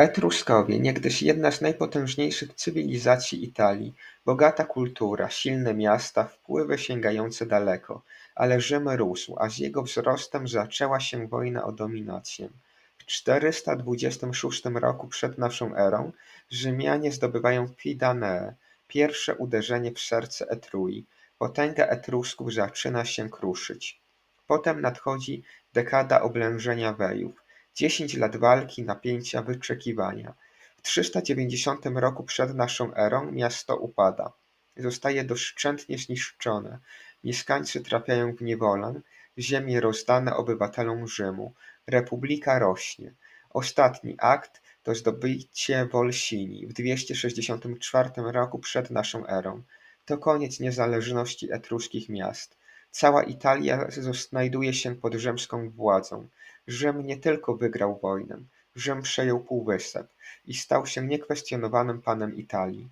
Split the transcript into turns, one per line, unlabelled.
Etruskowie, niegdyś jedna z najpotężniejszych cywilizacji Italii, bogata kultura, silne miasta, wpływy sięgające daleko, ale Rzym rósł, a z jego wzrostem zaczęła się wojna o dominację. W 426 roku przed naszą erą Rzymianie zdobywają Fidanee, pierwsze uderzenie w serce Etrui. Potęga Etrusków zaczyna się kruszyć. Potem nadchodzi dekada oblężenia Wejów, dziesięć lat walki, napięcia, wyczekiwania. W 390 roku przed naszą erą miasto upada. Zostaje doszczętnie zniszczone. Mieszkańcy trafiają w niewolę, ziemie rozdane obywatelom Rzymu. Republika rośnie. Ostatni akt to zdobycie Volsini w 264 roku przed naszą erą. To koniec niezależności etruskich miast. Cała Italia znajduje się pod rzymską władzą. Rzym nie tylko wygrał wojnę, Rzym przejął półwysep i stał się niekwestionowanym panem Italii.